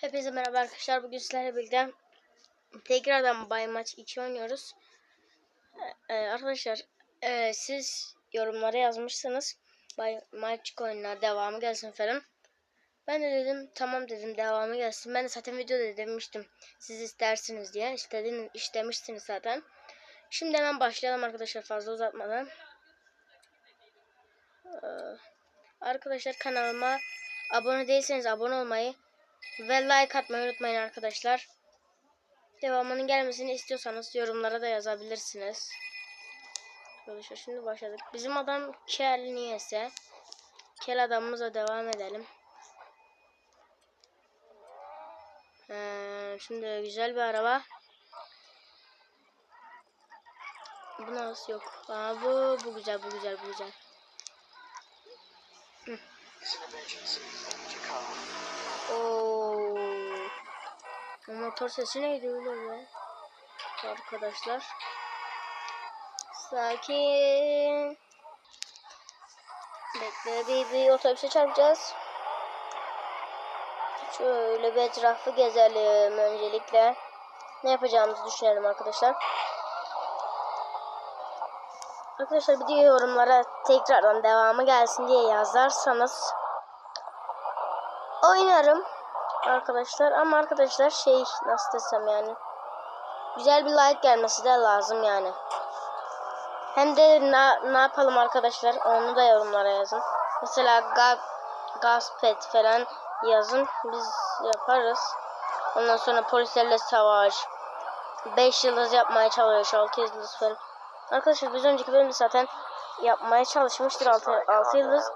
Hepinize merhaba arkadaşlar. Bugün sizlerle birlikte tekrardan Bay Maç 2 oynuyoruz. Ee, arkadaşlar e, siz yorumlara yazmışsınız. Bay Maç oyunlar devamı gelsin falan. Ben de dedim tamam dedim devamı gelsin. Ben de zaten videoda demiştim siz istersiniz diye. İstedin, istemişsiniz zaten. Şimdi hemen başlayalım arkadaşlar fazla uzatmadan. Ee, arkadaşlar kanalıma abone değilseniz abone olmayı ve like atmayı unutmayın arkadaşlar. Devamının gelmesini istiyorsanız yorumlara da yazabilirsiniz. Arkadaşlar şimdi başladık. Bizim adam kel niyeyse. Kel adamımıza devam edelim. Ee, şimdi güzel bir araba. Bu nasıl yok? Aa, bu, bu güzel bu güzel bu güzel. Oo. Motor sesi neydi öyle be? Arkadaşlar. Sakin. Bekle bir, bir otobüse çarpacağız. Şöyle bir etrafı gezelim öncelikle. Ne yapacağımızı düşünelim arkadaşlar. Arkadaşlar bir de yorumlara tekrardan devamı gelsin diye yazarsanız oynarım arkadaşlar ama arkadaşlar şey nasıl desem yani güzel bir like gelmesi de lazım yani. Hem de ne, ne yapalım arkadaşlar onu da yorumlara yazın. Mesela ga, gaspet falan yazın biz yaparız. Ondan sonra polislerle savaş. 5 yıldız yapmaya çalış 6 yıldız falan. Arkadaşlar biz önceki bölümde zaten yapmaya çalışmıştır 6, 6 yıldız.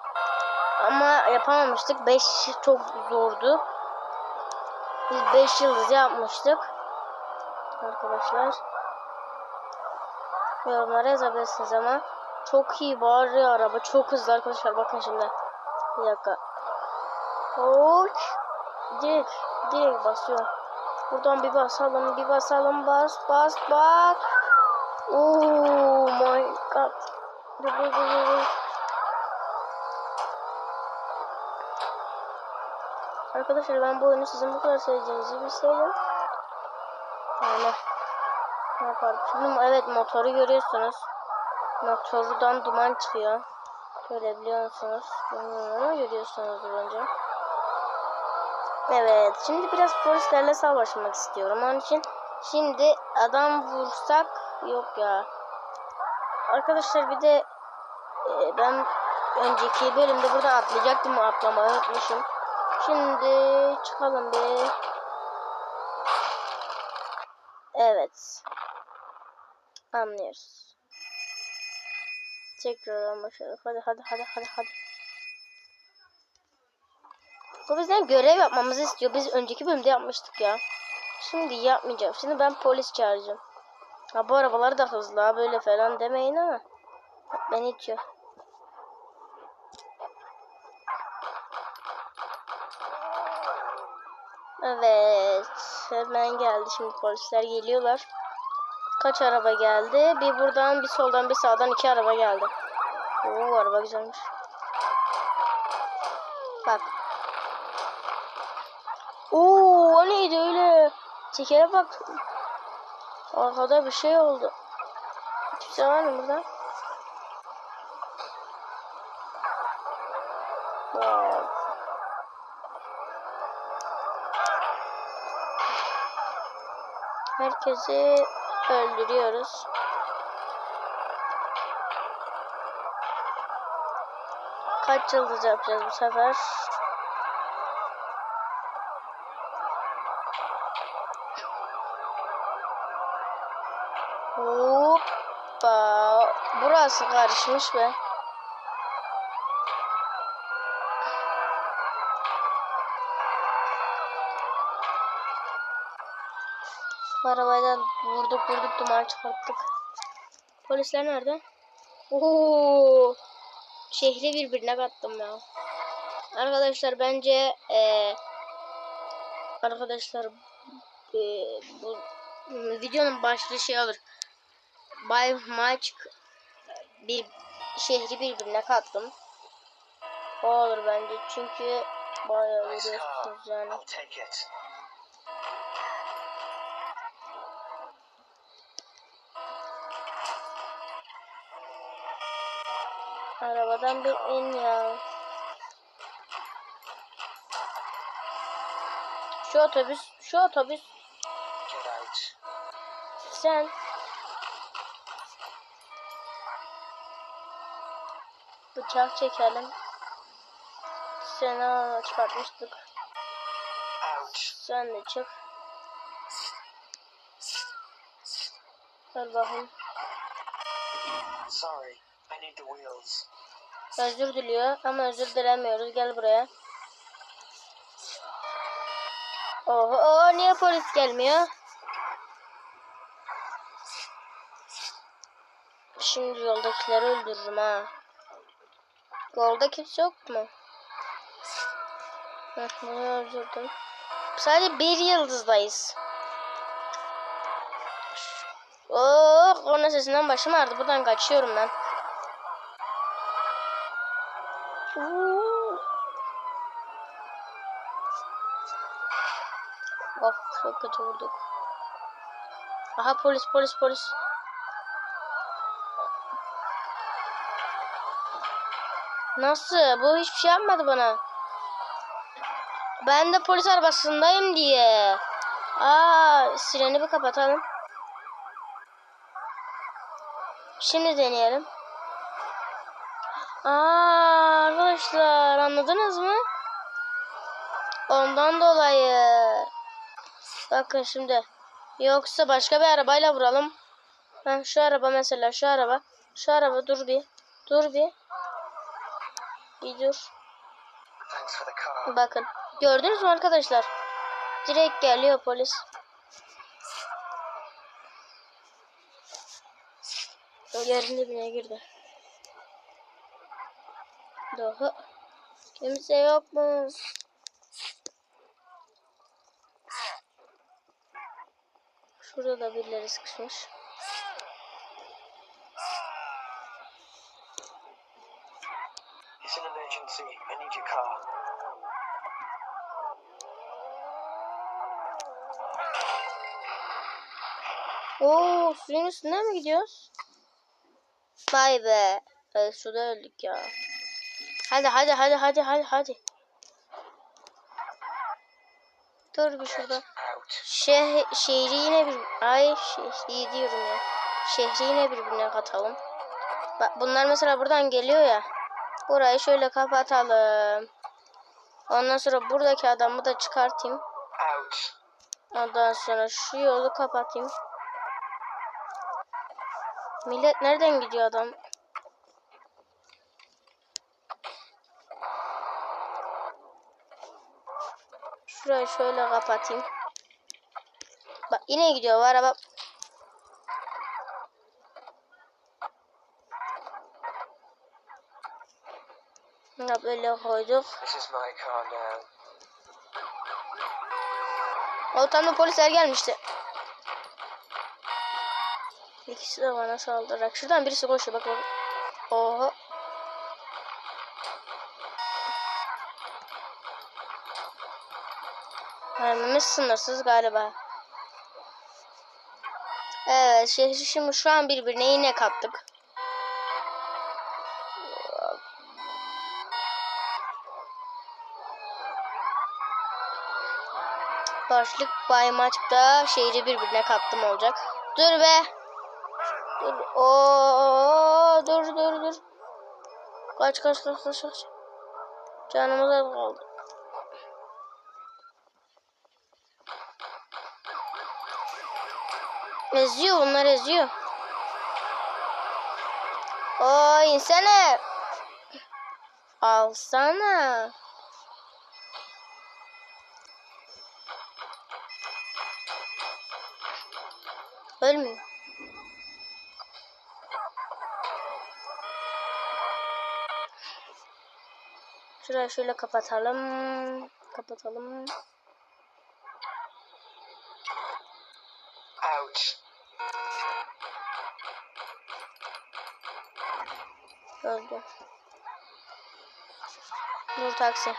Ama yapamamıştık. 5 çok zordu. Biz 5 yıldız yapmıştık. Arkadaşlar. Yorumlara yazabilirsiniz ama. Çok iyi bağırıyor araba. Çok hızlı arkadaşlar. Bakın şimdi. Bir dakika. Hoş. Direkt. Direkt basıyor. Buradan bir basalım. Bir basalım. Bas bas bas. Oh my god. Arkadaşlar ben bu oyunu sizin bu kadar seveceğinizi bilseydim. Yani ne yapardım? Şimdi evet motoru görüyorsunuz. Motordan duman çıkıyor. Görebiliyor musunuz? Bilmiyorum görüyorsunuz bence. Evet şimdi biraz polislerle savaşmak istiyorum. Onun için şimdi adam vursak yok ya. Arkadaşlar bir de e, ben önceki bölümde burada atlayacaktım atlamayı unutmuşum. Şimdi çıkalım bir. Evet. Anlıyoruz. Tekrar başladık. Hadi hadi hadi hadi hadi. Bu bizden görev yapmamızı istiyor. Biz önceki bölümde yapmıştık ya. Şimdi yapmayacağım. Şimdi ben polis çağıracağım. Ha bu arabalar da hızlı ha böyle falan demeyin ama. Beni itiyor. Evet. Hemen geldi. Şimdi polisler geliyorlar. Kaç araba geldi? Bir buradan, bir soldan, bir sağdan iki araba geldi. Oo araba güzelmiş. Bak. Oo o neydi öyle? Tekere bak. Arkada bir şey oldu. Kimse var mı burada? Herkesi öldürüyoruz. Kaç yıldız yapacağız bu sefer? Hoppa. Burası karışmış be. Arabayla vurduk vurduk duman çıkarttık. Polisler nerede? Oo! Şehri birbirine kattım ya. Arkadaşlar bence ee, arkadaşlar e, bu videonun başlığı şey olur. Bay Maç bir şehri birbirine kattım. O olur bence çünkü bayağı görüyorsunuz yani. Arabadan bir in ya. Şu otobüs, şu otobüs sen. Bıçak çekelim. Seni çıkartmıştık. Sen de çık. Gel bakayım. Sorry. Özür diliyor ama özür dilemiyoruz. Gel buraya. Oho, oho niye polis gelmiyor? Şimdi yoldakileri öldürürüm ha. Yolda kimse yok mu? Heh, bunu öldürdüm. Sadece bir yıldızdayız. Oh, korna sesinden başım ağrıdı. Buradan kaçıyorum ben. Uuu. Of çok kötü vurduk. Aha polis polis polis. Nasıl? Bu hiçbir şey yapmadı bana. Ben de polis arabasındayım diye. Aa, sireni bir kapatalım. Şimdi deneyelim. Aa, arkadaşlar anladınız mı? Ondan dolayı. Bakın şimdi. Yoksa başka bir arabayla vuralım. Ha, şu araba mesela şu araba. Şu araba dur bir. Dur bir. Bir dur. Bakın. Gördünüz mü arkadaşlar? Direkt geliyor polis. Yerin dibine girdi. Daha. Kimse yok mu? Şurada da birileri sıkışmış. It's an emergency. I need your car. Oo, suyun üstünden mi gidiyoruz? Vay be. Evet, suda öldük ya. Hadi hadi hadi hadi hadi hadi. Dur bir şurada. Şeh şehri yine bir ay şehri diyorum ya. Şehri yine birbirine katalım. Bak bunlar mesela buradan geliyor ya. Burayı şöyle kapatalım. Ondan sonra buradaki adamı da çıkartayım. Ondan sonra şu yolu kapatayım. Millet nereden gidiyor adam? Şurayı şöyle kapatayım. Bak yine gidiyor bu araba. Ya böyle koyduk. O tam da polisler gelmişti. İkisi de bana saldırarak. Şuradan birisi koşuyor bak bak. Oha. Mermimiz sınırsız galiba. Evet şimdi şu an birbirine yine kattık. Başlık Bay Maç'ta şehri birbirine kattım olacak. Dur be. Dur. Oo, dur dur dur. Kaç kaç kaç kaç kaç. Canımız az kaldı. Eziyor bunlar eziyor. Oo insene. Alsana. Ölmüyor. Şurayı şöyle kapatalım. Kapatalım. Out. Öldü. Dur taksi.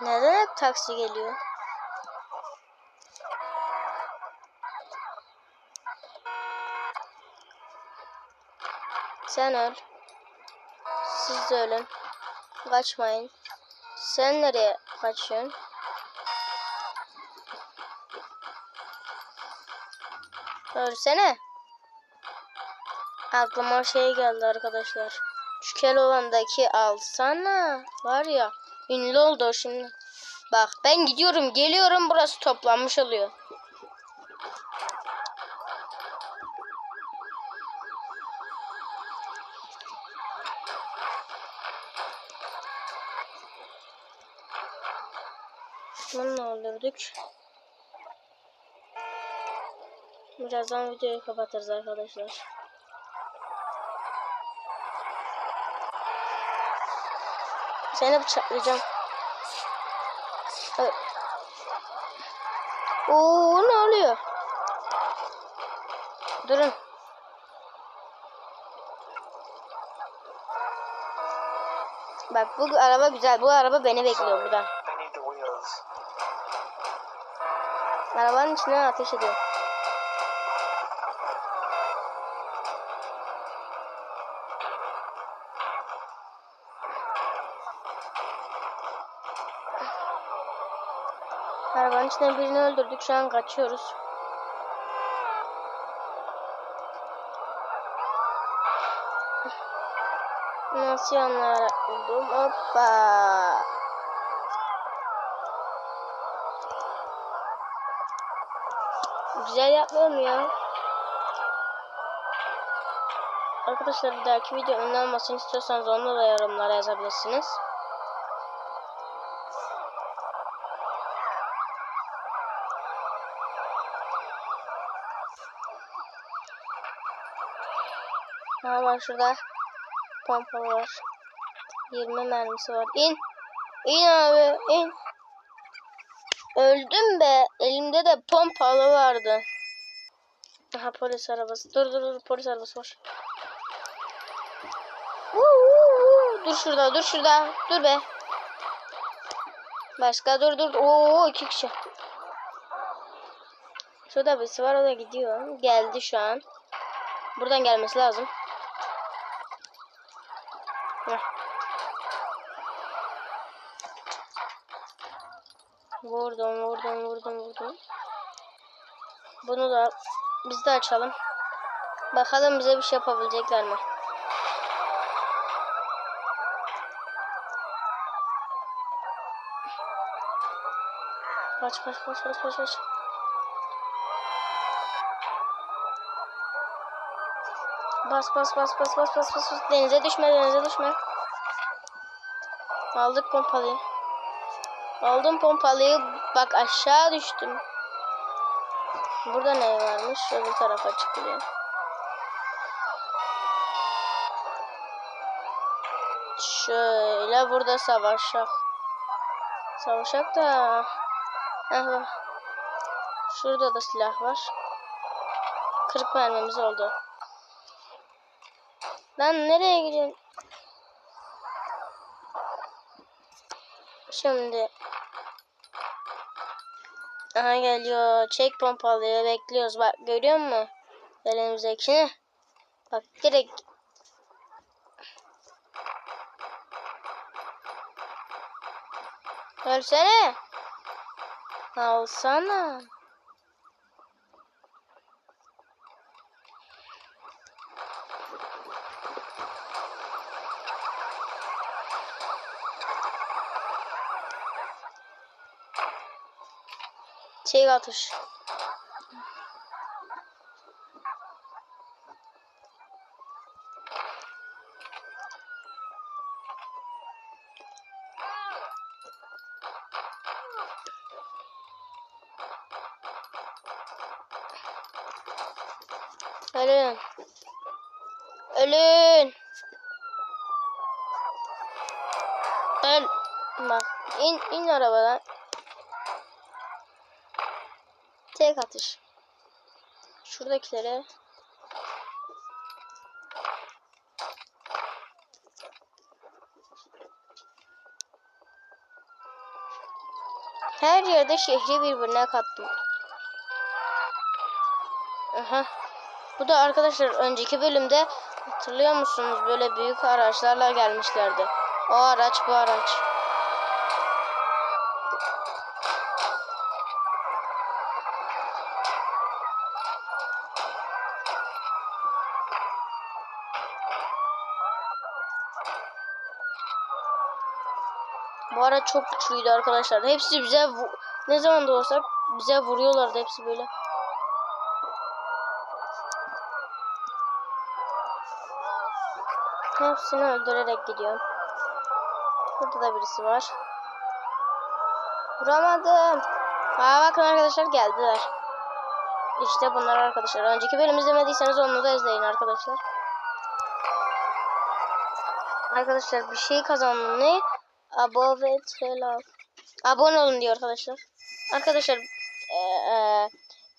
Neden hep taksi geliyor? Sen öl. Siz de ölün. Kaçmayın. Sen nereye kaçıyorsun? Ölsene. Aklıma şey geldi arkadaşlar. Şu Keloğlan'daki alsana. Var ya. Ünlü oldu o şimdi. Bak ben gidiyorum geliyorum burası toplanmış oluyor. Bunu öldürdük. Birazdan videoyu kapatırız arkadaşlar. Seni bıçaklayacağım. Evet. Oo ne oluyor? Durun. Bak bu araba güzel. Bu araba beni bekliyor burada. I need the wheels. Arabanın içine ateş ediyor. Arabanın içine birini öldürdük. Şu an kaçıyoruz. Nasıl yanlara buldum? Hoppa. Güzel yapmıyor mu ya? Arkadaşlar bir dahaki video önüne istiyorsanız onu da yorumlara yazabilirsiniz. Ha var şurada. Pompa var. 20 mermisi var. İn. İn abi in. Öldüm be. Elimde de pompalı vardı. Aha polis arabası. Dur dur dur polis arabası var. Dur şurada dur şurada. Dur be. Başka dur dur. Oo iki kişi. Şurada birisi var o da gidiyor. Geldi şu an. Buradan gelmesi lazım. Vurdum vurdum vurdum vurdum. Bunu da biz de açalım. Bakalım bize bir şey yapabilecekler mi? Kaç kaç kaç kaç kaç kaç. Bas bas bas bas bas bas bas. Denize düşme denize düşme. Aldık pompalıyı. Aldım pompalıyı. Bak aşağı düştüm. Burada ne varmış? Öbür tarafa çıkılıyor. Şöyle burada savaşak. Savaşak da. Aha. Şurada da silah var. 40 mermimiz oldu. Lan nereye gidiyorsun? Şimdi Aha geliyor. Çek pompalıyor. Bekliyoruz. Bak görüyor musun? Elimizdekini. Bak direkt Ölsene. Alsana. Çek atış. Ölün. Ölün. Öl. Bak in in arabadan. Tek atış. Şuradakilere Her yerde şehri birbirine kattım. Aha. Bu da arkadaşlar önceki bölümde hatırlıyor musunuz? Böyle büyük araçlarla gelmişlerdi. O araç bu araç. Bu araç çok güçlüydü arkadaşlar. Hepsi bize ne zaman olsa bize vuruyorlardı hepsi böyle. Hepsini öldürerek gidiyorum. Burada da birisi var. Vuramadım. Aa bakın arkadaşlar geldiler. İşte bunlar arkadaşlar. Önceki bölüm izlemediyseniz onu da izleyin arkadaşlar. Arkadaşlar bir şey kazandım ne? Above Trelov. Abone olun diyor arkadaşlar. Arkadaşlar eee,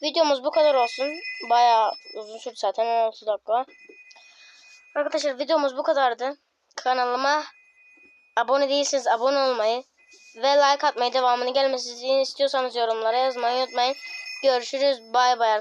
videomuz bu kadar olsun. Bayağı uzun sürdü zaten 16 dakika. Arkadaşlar videomuz bu kadardı. Kanalıma abone değilseniz abone olmayı ve like atmayı devamını gelmesini istiyorsanız yorumlara yazmayı unutmayın. Görüşürüz. Bay bay.